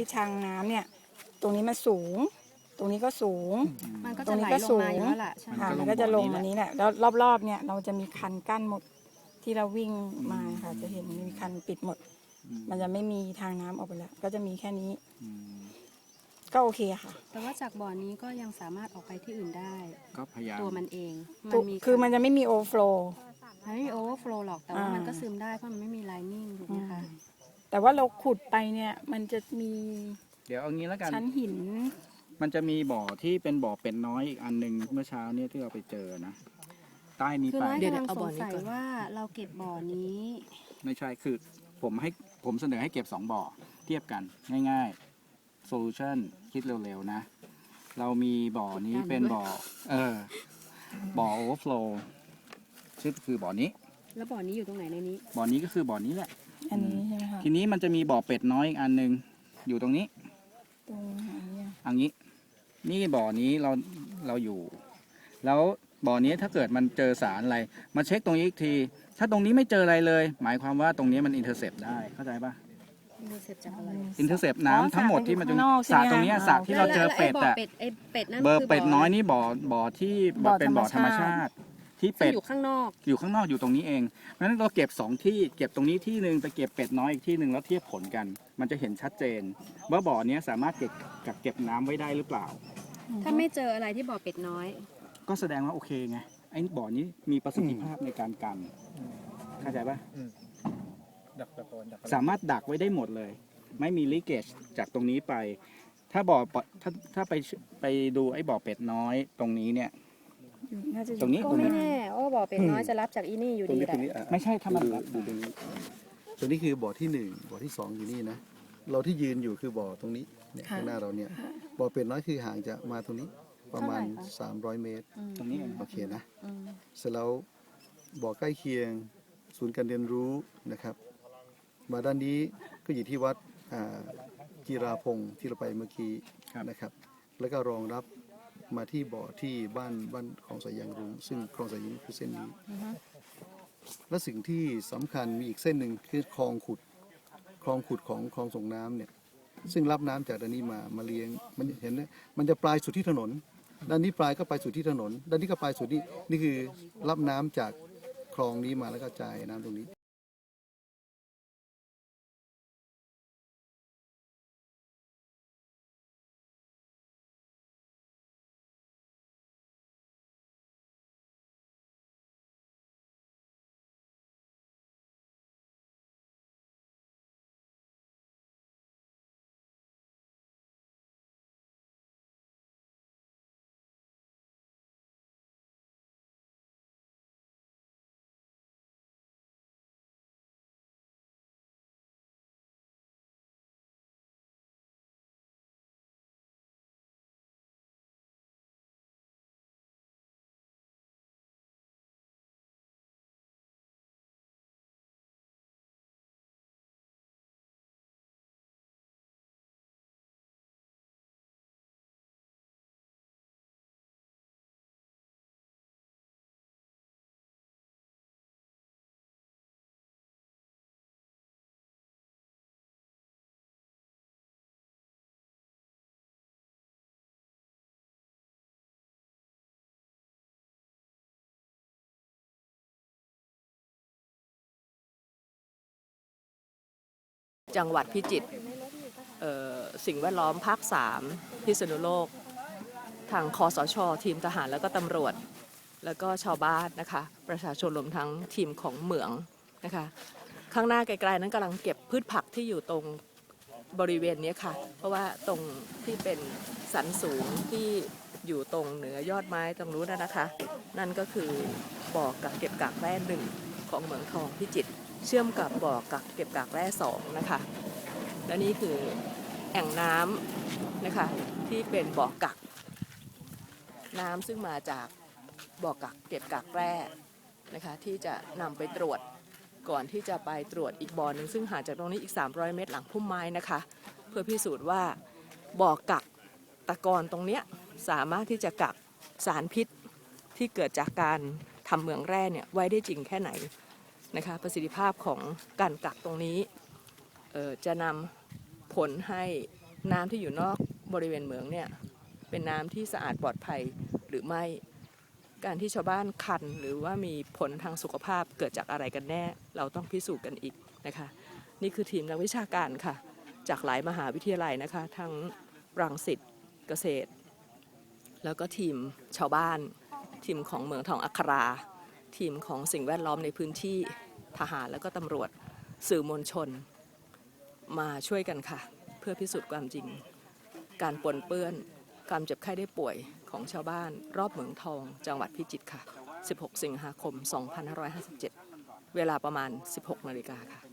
ทิศทางน้ำเนี่ย ตรงนี้มันสูง ตรงนี้ก็สูง มันก็ตรจะงไหนี้ลก็ลสูง มางอยู่แล้วล่ะใช่ไหมค่ะมันมันก็ก็จะลลงงบ่อนี้มานี้แหละแล้วรอบๆเนี่ยเราจะมีคันกั้นหมดที่เราวิ่งมาค่ะจะเห็นมีคันปิดหมด อืมมันจะไม่มีทางน้ำออกไปแล้วก็จะมีแค่นี้อืมก็โอเคค่ะ แต่ว่าจากบ่อนี้ก็ยังสามารถออกไปที่อื่นได้ ก็พยายาม ตัวมันเองตุคือมันจะไม่มีโอฟล มันไม่มีโอเวอร์โฟลหรอกแต่ว่าอ่ามั มันก็ซึมได้เพราะมันไม่มีไลนิ่งถูกไหมคะ แต่ว่าเราขุดไปเนี่ยมันจะมีเดี๋ยวเอางี้แล้วกัน ชั้นหิน มันจะมีบ่อที่เป็นบ่อเป็ดน้อยอีกอันหนึ่งเมื่อเช้าเนี่ยที่เราไปเจอนะ ใต้นี้คือไป ร้อยเดี๋ยวกำลังเอาสบ่องนี้สัยก่อนว่าเราเก็บบ่อนี้ ไม่ใช่ คือผมให้ผมเสนอให้เก็บสองบ่อ เทียบกันง่ายๆ โซลูชันคิดเร็วๆ นะ เรามีบ่อนี้เป็นบ่อ เออ บ่อโอเวอร์ฟลชื่อคือบ่อนี้ แล้วบ่อนี้อยู่ตรงไหนในนี้ บ่อนี้ก็คือบ่อนี้แหละ อันนี้ใช่ไหมคะ ทีนี้มันจะมีบ่อเป็ดน้อยอีกอันหนึ่งอยู่ตรงนี้ตรงอันเนี้ยอันนี้ นี่บ่อนี้เราเราอยู่ แล้วบ่อนี้ถ้าเกิดมันเจอสารอะไร มาเช็คตรงนี้อีกที ถ้าตรงนี้ไม่เจออะไรเลย หมายความว่าตรงนี้มันอินเตอร์เซปได้เข้าใจปะมีเสร็จจากอะไรอินเตอร์เซปน้ำทั้งหมดที่มันจะข้างนอกสระใช่ไหมตรงเนี้ยคะสระที่เราเจอเป็ดแล้วอะไอ้บ่อเป็ดไอ้เป็ดนั่นเบอร์คืเป็ดน้อยนี่บ่อบ่อที่บ่อเป็นบ่อธรรมชาติ ที่ซึ่เป็งดอยู่ข้างนอก อยู่ข้างนอกอยู่ตรงนี้เองเพราะฉะนั้นเราเก็บสองที่เก็บตรงนี้ที่หนึ่งไปเก็บเป็ดน้อยอีกที่หนึ่งแล้วเทียบผลกัน มันจะเห็นชัดเจนว่าบ่อเนี้ยสามารถเก็บกักเก็บน้ำไว้ได้หรือเปล่า ถ้าไม่เจออะไรที่บ่อเป็ดน้อย ก็แสดงว่าโอเคไงไอ้บ่อนี้มีประสิทธิภาพในการกันเข้าใจปะดักตะกอนดักสามารถดักไว้ได้หมดเลย ไม่มีลีเกจจากตรงนี้ไป ถ้าบ่อปะถ้าถ้าไปไปดูไอ้บ่อเป็ดน้อยตรงนี้เนี่ย อยู่น่าจะอยู่ตรงนี้ ก็ไม่แน่ว่าบ่อเป็ดน้อยจะรับจากอีนี่อยู่ตรงดีนี้แหตรละงนี้อะไม่ใช่ถ้ามันดูดูตรงนี้ตรงนี้คือบ่อที่หนึ่งบ่อที่สองอยู่นี่นะเราที่ยืนอยู่คือบ่อตรงนี้เนี่ยข้างหน้าเราเนี่ยบ่อเป็ดน้อยคือห่างจากมาตรงนี้ประมาณ 300 เมตร ตรงนี้เองโอเคนะเสร็จแล้วบ่อใกล้เคียงศูนย์การเรียนรู้นะครับ มาด้านนี้ก็อยู่ที่วัดอ่ากีราพงศ์ที่เราไปเมื่อกี้นะครับ แล้วก็รองรับ มาที่บ่อที่บ้านบ้านคลองสายยางรุงซึ่งคลองสายยางคือเส้นนี้และสิ่งที่สำคัญมีอีกเส้นหนึ่งคือคลองขุดคลองขุดของคลองส่งน้ำเนี่ยซึ่งรับน้ำจากด้านนี้มามาเลี้ยงมันเห็นไหมมันจะปลายสุดที่ถนน ด้านนี้ปลายก็ไปสุดที่ถนน ด้านนี้ก็ปลายสุดนี่นี่คือรับน้ำจากคลองนี้มาแล้วก็จ่ายน้ำตรงนี้ จังหวัดพิจิตรสิ่งแวดล้อมภาค 3 พิษณุโลก ทางคอสช ทีมทหารแล้วก็ตำรวจ แล้วก็ชาวบ้านนะคะ ประชาชนรวมทั้งทีมของเหมืองนะคะ ข้างหน้าไกลๆนั้นกำลังเก็บพืชผักที่อยู่ตรงบริเวณนี้ค่ะ เพราะว่าตรงที่เป็นสันสูงที่อยู่ตรงเหนือยอดไม้ตรงนู้นนะคะ นั่นก็คือบ่อกักเก็บกากแร่หนึ่งของเหมืองทองพิจิตร เชื่อมกับบ่อกักเก็บกากแร่สองนะคะ และนี่คือแอ่งน้ำนะคะที่เป็นบ่อกัก น้ำซึ่งมาจากบ่อกักเก็บกากแร่นะคะที่จะนำไปตรวจก่อนที่จะไปตรวจอีกบ่อหนึ่งซึ่งห่างจากตรงนี้อีก 300 เมตรหลังพุ่มไม้นะคะ เพื่อพิสูจน์ว่าบ่อกักตะกอนตรงเนี้ยสามารถที่จะกักสารพิษที่เกิดจากการทำเหมืองแร่เนี่ยไว้ได้จริงแค่ไหน นะคะประสิทธิภาพของการกักตรงนี้จะนำผลให้น้ำที่อยู่นอกบริเวณเหมืองเนี่ยเป็นน้ำที่สะอาดปลอดภัยหรือไม่การที่ชาวบ้านคันหรือว่ามีผลทางสุขภาพเกิดจากอะไรกันแน่ เราต้องพิสูจน์กันอีกนะคะ นี่คือทีมนักวิชาการค่ะ จากหลายมหาวิทยาลัยนะคะ ทั้งรังสิตเกษตร แล้วก็ทีมชาวบ้าน ทีมของเมืองทองอัครา ทีมของสิ่งแวดล้อมในพื้นที่ทหารแล้วก็ตำรวจสื่อมวลชน มาช่วยกันค่ะ เพื่อพิสูจน์ความจริง การปนเปื้อนการเจ็บไข้ได้ป่วยของชาวบ้านรอบเหมืองทอง จังหวัดพิจิตรค่ะ 16 สิงหาคม 2557 เวลาประมาณ 16 นาฬิกาค่ะ